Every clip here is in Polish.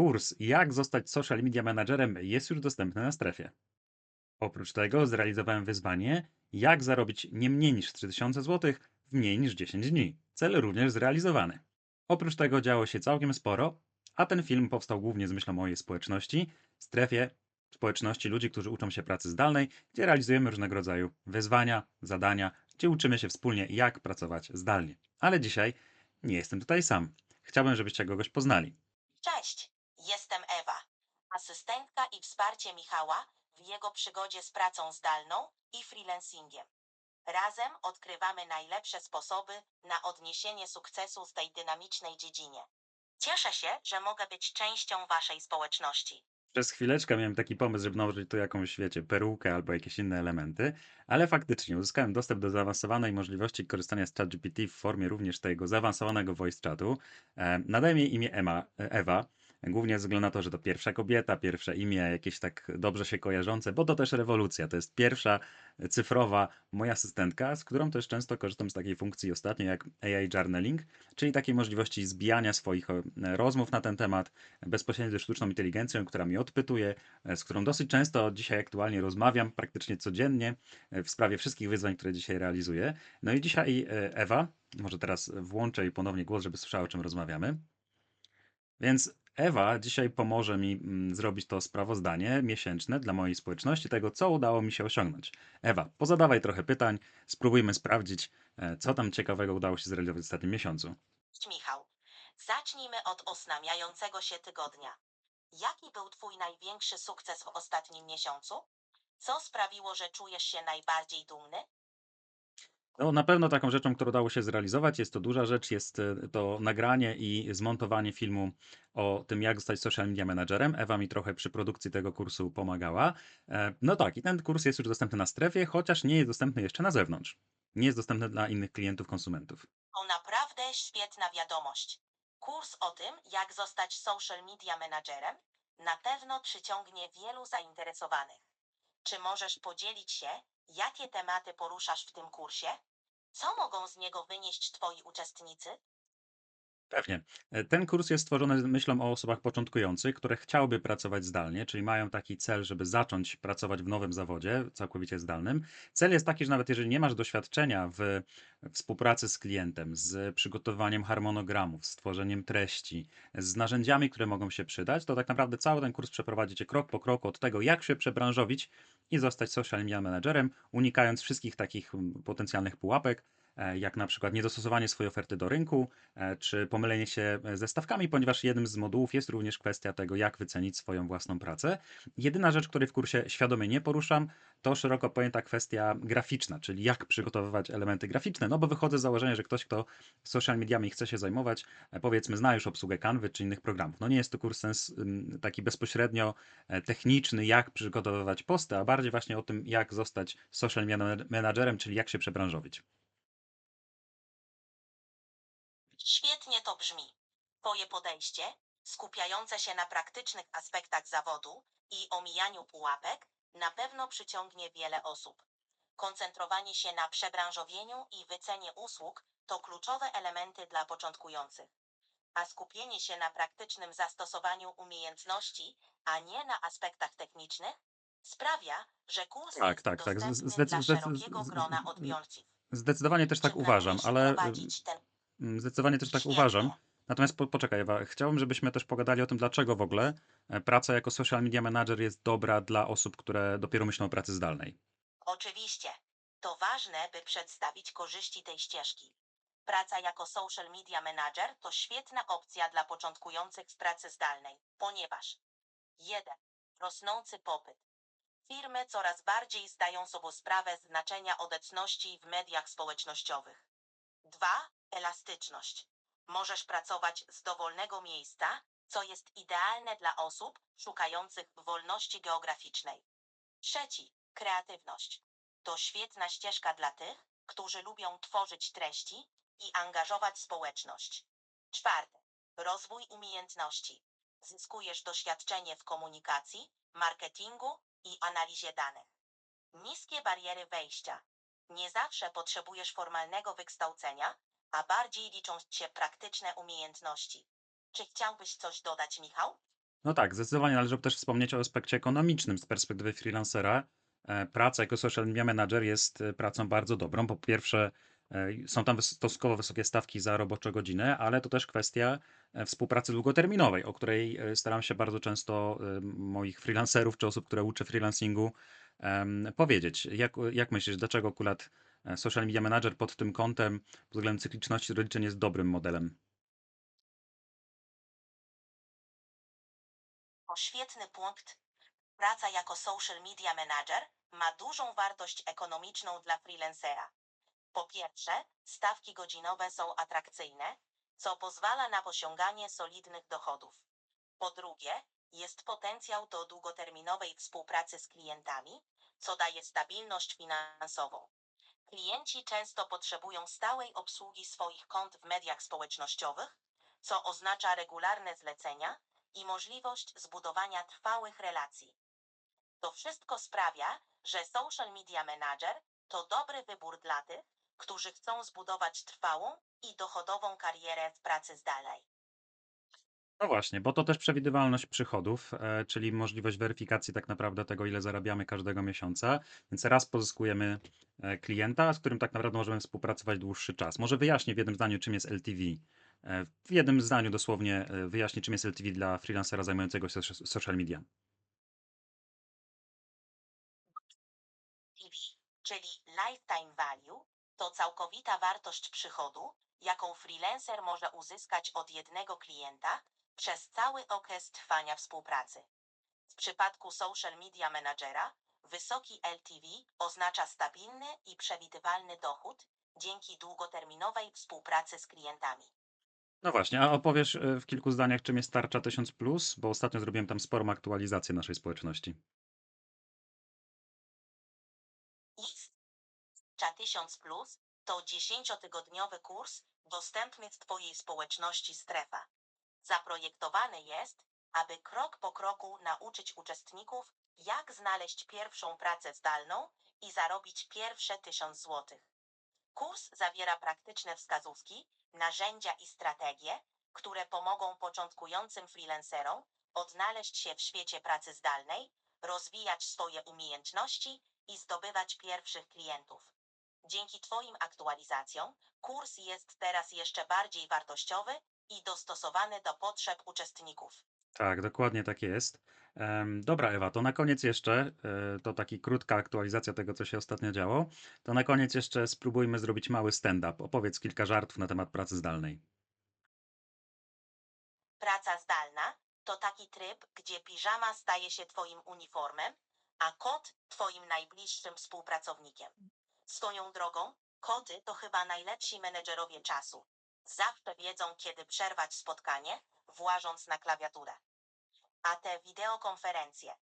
Kurs Jak zostać social media managerem jest już dostępny na strefie. Oprócz tego zrealizowałem wyzwanie Jak zarobić nie mniej niż 3000 zł w mniej niż 10 dni. Cel również zrealizowany. Oprócz tego działo się całkiem sporo, a ten film powstał głównie z myślą o mojej społeczności, strefie społeczności ludzi, którzy uczą się pracy zdalnej, gdzie realizujemy różnego rodzaju wyzwania, zadania, gdzie uczymy się wspólnie, jak pracować zdalnie. Ale dzisiaj nie jestem tutaj sam. Chciałbym, żebyście kogoś poznali. Cześć, jestem Ewa, asystentka wsparcie Michała w jego przygodzie z pracą zdalną i freelancingiem. Razem odkrywamy najlepsze sposoby na odniesienie sukcesu w tej dynamicznej dziedzinie. Cieszę się, że mogę być częścią waszej społeczności. Przez chwileczkę miałem taki pomysł, żeby nałożyć tu jakąś, wiecie, perukę albo jakieś inne elementy, ale faktycznie uzyskałem dostęp do zaawansowanej możliwości korzystania z ChatGPT w formie również tego zaawansowanego voice chatu. E, Nadałem jej imię Ema, e, Ewa, głównie ze względu na to, że to pierwsza kobieta, pierwsze imię jakieś tak dobrze się kojarzące, bo to też rewolucja. To jest pierwsza cyfrowa moja asystentka, z którą też często korzystam z takiej funkcji ostatnio jak AI Journaling, czyli takiej możliwości zbijania swoich e, rozmów na ten temat bezpośrednio ze sztuczną inteligencją, która mi odpytuje, e, z którą dosyć często dzisiaj aktualnie rozmawiam, praktycznie codziennie e, w sprawie wszystkich wyzwań, które dzisiaj realizuję. No i dzisiaj Ewa, może teraz włączę jej ponownie głos, żeby słyszała, o czym rozmawiamy. Więc Ewa dzisiaj pomoże mi mm, zrobić to sprawozdanie miesięczne dla mojej społeczności tego, co udało mi się osiągnąć. Ewa, pozadawaj trochę pytań, spróbujmy sprawdzić, e, co tam ciekawego udało się zrealizować w ostatnim miesiącu. Cześć Michał, zacznijmy od osnamiającego się tygodnia. Jaki był twój największy sukces w ostatnim miesiącu? Co sprawiło, że czujesz się najbardziej dumny? No, na pewno taką rzeczą, którą udało się zrealizować, jest to duża rzecz, jest e, to nagranie i zmontowanie filmu o tym, jak zostać social media managerem. Ewa mi trochę przy produkcji tego kursu pomagała. E, No tak, i ten kurs jest już dostępny na strefie, chociaż nie jest dostępny jeszcze na zewnątrz. Nie jest dostępny dla innych klientów, konsumentów. To naprawdę świetna wiadomość. Kurs o tym, jak zostać social media managerem, na pewno przyciągnie wielu zainteresowanych. Czy możesz podzielić się, jakie tematy poruszasz w tym kursie? Co mogą z niego wynieść twoi uczestnicy? Pewnie. E, Ten kurs jest stworzony myślą o osobach początkujących, które chciałyby pracować zdalnie, czyli mają taki cel, żeby zacząć pracować w nowym zawodzie, całkowicie zdalnym. Cel jest taki, że nawet jeżeli nie masz doświadczenia w współpracy z klientem, z przygotowaniem harmonogramów, z tworzeniem treści, z narzędziami, które mogą się przydać, to tak naprawdę cały ten kurs przeprowadzicie krok po kroku od tego, jak się przebranżowić i zostać social media managerem, unikając wszystkich takich mm, potencjalnych pułapek, jak na przykład niedostosowanie swojej oferty do rynku, e, czy pomylenie się e, ze stawkami, ponieważ jednym z modułów jest również kwestia tego, jak wycenić swoją własną pracę. Jedyna rzecz, której w kursie świadomie nie poruszam, to szeroko pojęta kwestia graficzna, czyli jak przygotowywać elementy graficzne, no bo wychodzę z założenia, że ktoś, kto social mediami chce się zajmować, e, powiedzmy, zna już obsługę Canvy czy innych programów. No nie jest to kurs sens taki bezpośrednio e, techniczny, jak przygotowywać posty, a bardziej właśnie o tym, jak zostać social managerem, czyli jak się przebranżowić. Świetnie to brzmi. Twoje podejście, skupiające się na praktycznych aspektach zawodu i omijaniu pułapek, na pewno przyciągnie wiele osób. Koncentrowanie się na przebranżowieniu i wycenie usług to kluczowe elementy dla początkujących. A skupienie się na praktycznym zastosowaniu umiejętności, a nie na aspektach technicznych, sprawia, że kurs Tak, jest tak, tak. Zdecy- dla szerokiego grona odbiorców. Zdecydowanie też tak Czy uważam, ale y, ten Zdecydowanie też tak uważam. Natomiast po, poczekaj, Ewa, chciałbym, żebyśmy też pogadali o tym, dlaczego w ogóle e, praca jako social media manager jest dobra dla osób, które dopiero myślą o pracy zdalnej. Oczywiście. To ważne, by przedstawić korzyści tej ścieżki. Praca jako social media manager to świetna opcja dla początkujących w pracy zdalnej, ponieważ 1. Rosnący popyt. Firmy coraz bardziej zdają sobie sprawę z znaczenia obecności w mediach społecznościowych. 2. Elastyczność. Możesz pracować z dowolnego miejsca, co jest idealne dla osób szukających wolności geograficznej. Trzeci. Kreatywność. To świetna ścieżka dla tych, którzy lubią tworzyć treści i angażować społeczność. Czwarte. Rozwój umiejętności. Zyskujesz doświadczenie w komunikacji, marketingu i analizie danych. Niskie bariery wejścia. Nie zawsze potrzebujesz formalnego wykształcenia, a bardziej liczą się praktyczne umiejętności. Czy chciałbyś coś dodać, Michał? No tak, zdecydowanie należy też wspomnieć o aspekcie ekonomicznym z perspektywy freelancera. E, Praca jako social media manager jest e, pracą bardzo dobrą. Po pierwsze, e, są tam stosunkowo wysokie stawki za robocze godziny, ale to też kwestia współpracy długoterminowej, o której staram się bardzo często moich freelancerów czy osób, które uczę freelancingu, powiedzieć. Jak, jak myślisz, dlaczego akurat social media manager pod tym kątem, pod względem cykliczności rozliczeń jest dobrym modelem? To świetny punkt. Praca jako social media manager ma dużą wartość ekonomiczną dla freelancera. Po pierwsze, stawki godzinowe są atrakcyjne, co pozwala na osiąganie solidnych dochodów. Po drugie, jest potencjał do długoterminowej współpracy z klientami, co daje stabilność finansową. Klienci często potrzebują stałej obsługi swoich kont w mediach społecznościowych, co oznacza regularne zlecenia i możliwość zbudowania trwałych relacji. To wszystko sprawia, że social media manager to dobry wybór dla tych, którzy chcą zbudować trwałą i dochodową karierę w pracy zdalnej. No właśnie, bo to też przewidywalność przychodów, e, czyli możliwość weryfikacji tak naprawdę tego, ile zarabiamy każdego miesiąca. Więc raz pozyskujemy e, klienta, z którym tak naprawdę możemy współpracować dłuższy czas. Może wyjaśnię w jednym zdaniu, czym jest LTV. E, W jednym zdaniu dosłownie wyjaśnię, czym jest LTV dla freelancera zajmującego się soc- social media. LTV, czyli Lifetime Value, to całkowita wartość przychodu, jaką freelancer może uzyskać od jednego klienta przez cały okres trwania współpracy. W przypadku social media managera, wysoki LTV oznacza stabilny i przewidywalny dochód dzięki długoterminowej współpracy z klientami. No właśnie, a opowiesz e, w kilku zdaniach, czym jest tarcza 1000, plus, bo ostatnio zrobiłem tam sporą aktualizację naszej społeczności. Istcza 1000 Plus to 10-tygodniowy kurs dostępny w Twojej społeczności Strefa. Zaprojektowany jest, aby krok po kroku nauczyć uczestników, jak znaleźć pierwszą pracę zdalną i zarobić pierwsze 1000 zł. Kurs zawiera praktyczne wskazówki, narzędzia i strategie, które pomogą początkującym freelancerom odnaleźć się w świecie pracy zdalnej, rozwijać swoje umiejętności i zdobywać pierwszych klientów. Dzięki Twoim aktualizacjom kurs jest teraz jeszcze bardziej wartościowy i dostosowany do potrzeb uczestników. Tak, dokładnie tak jest. Dobra, Ewa, to na koniec jeszcze, e, to taki krótka aktualizacja tego, co się ostatnio działo. To na koniec jeszcze spróbujmy zrobić mały stand-up. Opowiedz kilka żartów na temat pracy zdalnej. Praca zdalna to taki tryb, gdzie piżama staje się Twoim uniformem, a kot Twoim najbliższym współpracownikiem. Swoją drogą, koty to chyba najlepsi menedżerowie czasu. Zawsze wiedzą, kiedy przerwać spotkanie, włażąc na klawiaturę. A te wideokonferencje.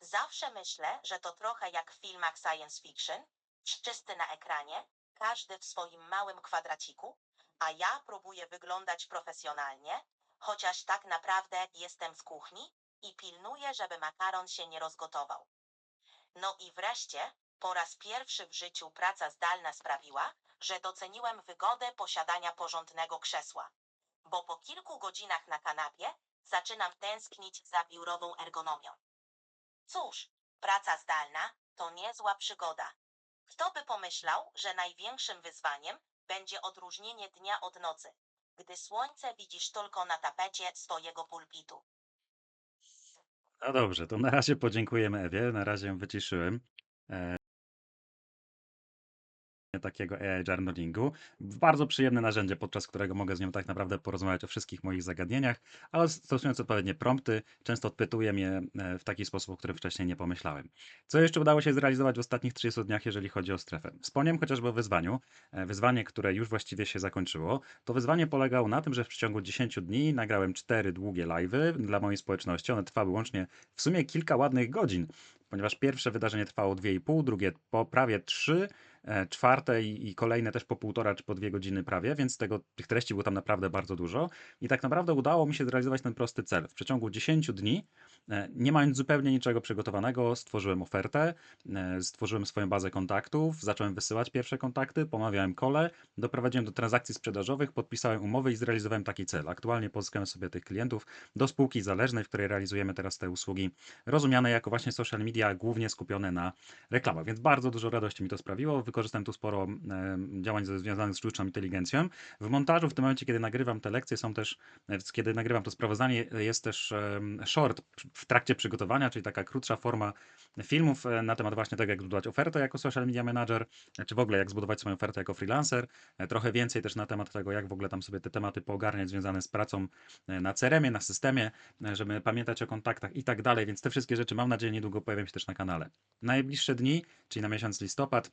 Zawsze myślę, że to trochę jak w filmach science fiction, wszyscy na ekranie, każdy w swoim małym kwadraciku, a ja próbuję wyglądać profesjonalnie, chociaż tak naprawdę jestem w kuchni i pilnuję, żeby makaron się nie rozgotował. No i wreszcie, po raz pierwszy w życiu praca zdalna sprawiła, że doceniłem wygodę posiadania porządnego krzesła. Bo po kilku godzinach na kanapie zaczynam tęsknić za biurową ergonomią. Cóż, praca zdalna to niezła przygoda. Kto by pomyślał, że największym wyzwaniem będzie odróżnienie dnia od nocy, gdy słońce widzisz tylko na tapecie swojego pulpitu. No dobrze, to na razie podziękujemy Ewie, na razie ją wyciszyłem. Takiego AI journalingu. Bardzo przyjemne narzędzie, podczas którego mogę z nią tak naprawdę porozmawiać o wszystkich moich zagadnieniach, ale stosując odpowiednie prompty, często odpytuję je w taki sposób, o którym wcześniej nie pomyślałem. Co jeszcze udało się zrealizować w ostatnich 30 dniach, jeżeli chodzi o strefę? Wspomniałem chociażby o wyzwaniu. E, Wyzwanie, które już właściwie się zakończyło. To wyzwanie polegało na tym, że w przeciągu 10 dni nagrałem cztery długie live'y dla mojej społeczności. One trwały łącznie w sumie kilka ładnych godzin, ponieważ pierwsze wydarzenie trwało 2,5, drugie po prawie 3, e, czwarte i, i kolejne też po półtora czy po dwie godziny prawie, więc tego, tych treści było tam naprawdę bardzo dużo. I tak naprawdę udało mi się zrealizować ten prosty cel. W przeciągu 10 dni, e, nie mając zupełnie niczego przygotowanego, stworzyłem ofertę, e, stworzyłem swoją bazę kontaktów, zacząłem wysyłać pierwsze kontakty, pomawiałem kole, doprowadziłem do transakcji sprzedażowych, podpisałem umowy i zrealizowałem taki cel. Aktualnie pozyskałem sobie tych klientów do spółki zależnej, w której realizujemy teraz te usługi, rozumiane jako właśnie social media, głównie skupione na reklamach. Więc bardzo dużo radości mi to sprawiło. Wykorzystałem tu sporo e, działań związanych z sztuczną inteligencją. W montażu, w tym momencie, kiedy nagrywam te lekcje, są też, e, kiedy nagrywam to sprawozdanie, jest też short w trakcie przygotowania, czyli taka krótsza forma filmów e, na temat właśnie tego, jak zbudować ofertę jako social media manager, e, czy w ogóle jak zbudować swoją ofertę jako freelancer. E, Trochę więcej też na temat tego, jak w ogóle tam sobie te tematy poogarniać związane z pracą e, na CRM-ie, na systemie, e, żeby pamiętać o kontaktach i tak dalej, więc te wszystkie rzeczy mam nadzieję niedługo pojawią się też na kanale. Najbliższe dni, czyli na miesiąc listopad,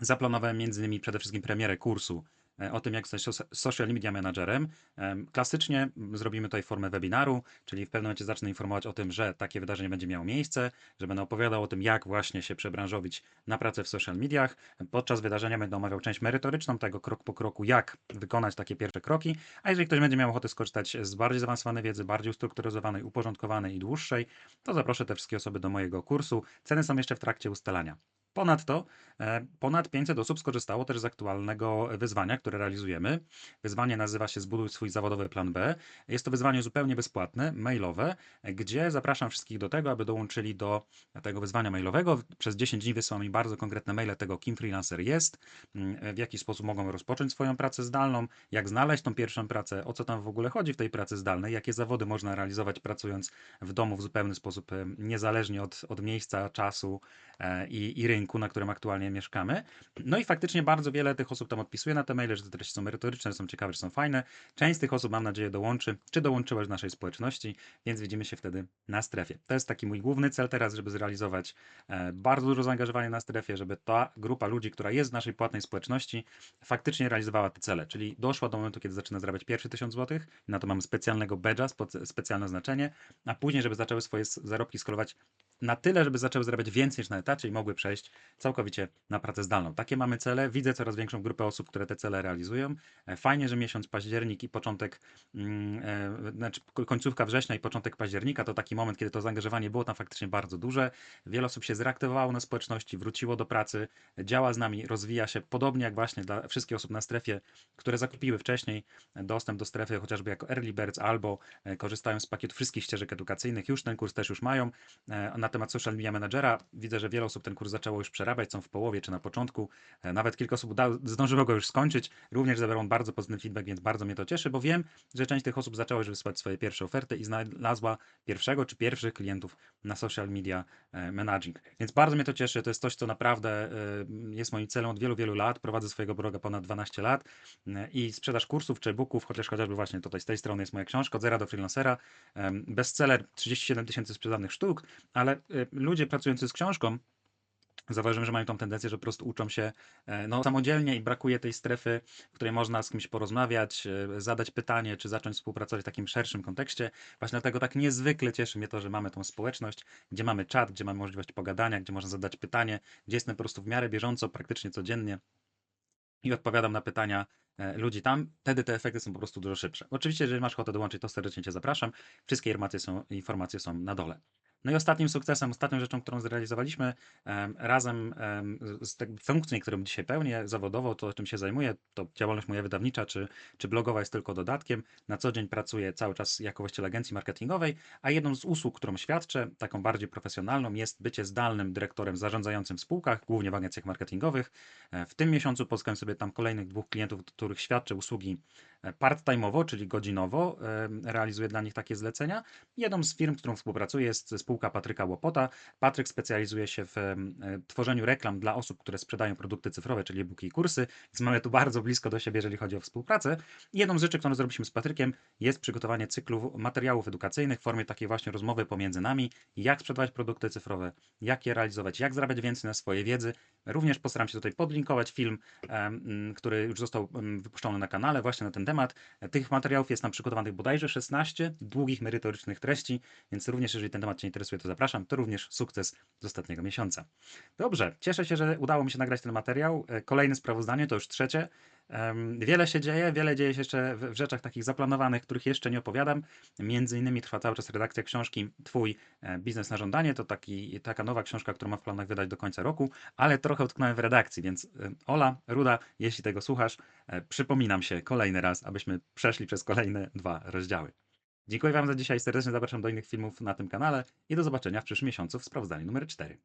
zaplanowałem między innymi przede wszystkim premierę kursu e, o tym, jak zostać social media managerem. Em, Klasycznie zrobimy tutaj formę webinaru, czyli w pewnym momencie zacznę informować o tym, że takie wydarzenie będzie miało miejsce, że będę opowiadał o tym, jak właśnie się przebranżowić na pracę w social mediach. Podczas wydarzenia będę omawiał część merytoryczną tego krok po kroku, jak wykonać takie pierwsze kroki, a jeżeli ktoś będzie miał ochotę skorzystać z bardziej zaawansowanej wiedzy, bardziej ustrukturyzowanej, uporządkowanej i dłuższej, to zaproszę te wszystkie osoby do mojego kursu. Ceny są jeszcze w trakcie ustalania. Ponadto e, ponad 500 osób skorzystało też z aktualnego wyzwania, które realizujemy. Wyzwanie nazywa się Zbuduj swój zawodowy plan B. Jest to wyzwanie zupełnie bezpłatne, mailowe, gdzie zapraszam wszystkich do tego, aby dołączyli do tego wyzwania mailowego. Przez 10 dni wysyłam mi bardzo konkretne maile tego, kim freelancer jest, mm, w jaki sposób mogą rozpocząć swoją pracę zdalną, jak znaleźć tą pierwszą pracę, o co tam w ogóle chodzi w tej pracy zdalnej, jakie zawody można realizować pracując w domu w zupełny sposób, e, niezależnie od, od miejsca, czasu e, i, i rynku, na którym aktualnie mieszkamy. No i faktycznie bardzo wiele tych osób tam odpisuje na te maile, że te treści są merytoryczne, że są ciekawe, że są fajne. Część z tych osób, mam nadzieję, dołączy, czy dołączyłaś do naszej społeczności, więc widzimy się wtedy na strefie. To jest taki mój główny cel teraz, żeby zrealizować e, bardzo dużo zaangażowania na strefie, żeby ta grupa ludzi, która jest w naszej płatnej społeczności, faktycznie realizowała te cele, czyli doszła do momentu, kiedy zaczyna zarabiać pierwszy tysiąc złotych, na to mamy specjalnego badge'a, specjalne znaczenie, a później, żeby zaczęły swoje zarobki skalować na tyle, żeby zaczęły zarabiać więcej niż na etacie i mogły przejść całkowicie na pracę zdalną. Takie mamy cele. Widzę coraz większą grupę osób, które te cele realizują. E, Fajnie, że miesiąc październik i początek, mm, e, znaczy ko- końcówka września i początek października to taki moment, kiedy to zaangażowanie było tam faktycznie bardzo duże. Wiele osób się zreaktywowało na społeczności, wróciło do pracy, działa z nami, rozwija się, podobnie jak właśnie dla wszystkich osób na strefie, które zakupiły wcześniej dostęp do strefy chociażby jako early birds albo e, korzystają z pakietu wszystkich ścieżek edukacyjnych. Już ten kurs też już mają. Na temat social media managera widzę, że wiele osób ten kurs zaczęło już przerabiać, są w połowie czy na początku. E, Nawet kilka osób uda- zdążyło go już skończyć. Również zebrał bardzo pozytywny feedback, więc bardzo mnie to cieszy, bo wiem, że część tych osób zaczęła już wysyłać swoje pierwsze oferty i znalazła pierwszego czy pierwszych klientów na social media e, managing. Więc bardzo mnie to cieszy. To jest coś, co naprawdę e, jest moim celem od wielu, wielu lat. Prowadzę swojego bloga ponad 12 lat i sprzedaż kursów czy e-booków, chociaż chociażby właśnie tutaj z tej strony jest moja książka od zera do freelancera. Bestseller 37 tysięcy sprzedanych sztuk, ale e, ludzie pracujący z książką Zauważyłem, że mają tą tendencję, że po prostu uczą się e, no, samodzielnie i brakuje tej strefy, w której można z kimś porozmawiać, e, zadać pytanie, czy zacząć współpracować w takim szerszym kontekście. Właśnie dlatego tak niezwykle cieszy mnie to, że mamy tą społeczność, gdzie mamy czat, gdzie mamy możliwość pogadania, gdzie można zadać pytanie, gdzie jestem po prostu w miarę bieżąco, praktycznie codziennie i odpowiadam na pytania e, ludzi tam, wtedy te efekty są po prostu dużo szybsze. Oczywiście, jeżeli masz ochotę dołączyć, to serdecznie Cię zapraszam. Wszystkie informacje są, informacje są na dole. No i ostatnim sukcesem, ostatnią rzeczą, którą zrealizowaliśmy em, razem em, z tych funkcji, którą dzisiaj pełnię zawodowo, to czym się zajmuję, to działalność moja wydawnicza czy, czy blogowa jest tylko dodatkiem. Na co dzień pracuję cały czas jako właściciel agencji marketingowej, a jedną z usług, którą świadczę, taką bardziej profesjonalną, jest bycie zdalnym dyrektorem zarządzającym w spółkach, głównie w agencjach marketingowych. E, W tym miesiącu pozyskałem sobie tam kolejnych dwóch klientów, których świadczę usługi part-time'owo, czyli godzinowo. e, Realizuję dla nich takie zlecenia. Jedną z firm, z którą współpracuję, jest spółka Patryka Łopota. Patryk specjalizuje się w tworzeniu reklam dla osób, które sprzedają produkty cyfrowe, czyli e-booki i kursy, więc mamy tu bardzo blisko do siebie, jeżeli chodzi o współpracę. Jedną z rzeczy, którą zrobiliśmy z Patrykiem, jest przygotowanie cyklu materiałów edukacyjnych w formie takiej właśnie rozmowy pomiędzy nami, jak sprzedawać produkty cyfrowe, jak je realizować, jak zarabiać więcej na swojej wiedzy. Również postaram się tutaj podlinkować film, który już został wypuszczony na kanale właśnie na ten temat. Tych materiałów jest nam przygotowanych bodajże 16 długich, merytorycznych treści, więc również jeżeli ten temat Cię interesuje, to zapraszam. To również sukces z ostatniego miesiąca. Dobrze, cieszę się, że udało mi się nagrać ten materiał. E, Kolejne sprawozdanie, to już trzecie. Wiele się dzieje, wiele dzieje się jeszcze w w rzeczach takich zaplanowanych, których jeszcze nie opowiadam. Między innymi trwa cały czas redakcja książki Twój e, biznes na żądanie. To taki, taka nowa książka, którą mam w planach wydać do końca roku, ale trochę utknąłem w redakcji, więc e, Ola, Ruda, jeśli tego słuchasz, e, przypominam się kolejny raz, abyśmy przeszli przez kolejne dwa rozdziały. Dziękuję Wam za dzisiaj, serdecznie zapraszam do innych filmów na tym kanale i do zobaczenia w przyszłym miesiącu w sprawozdaniu numer 4.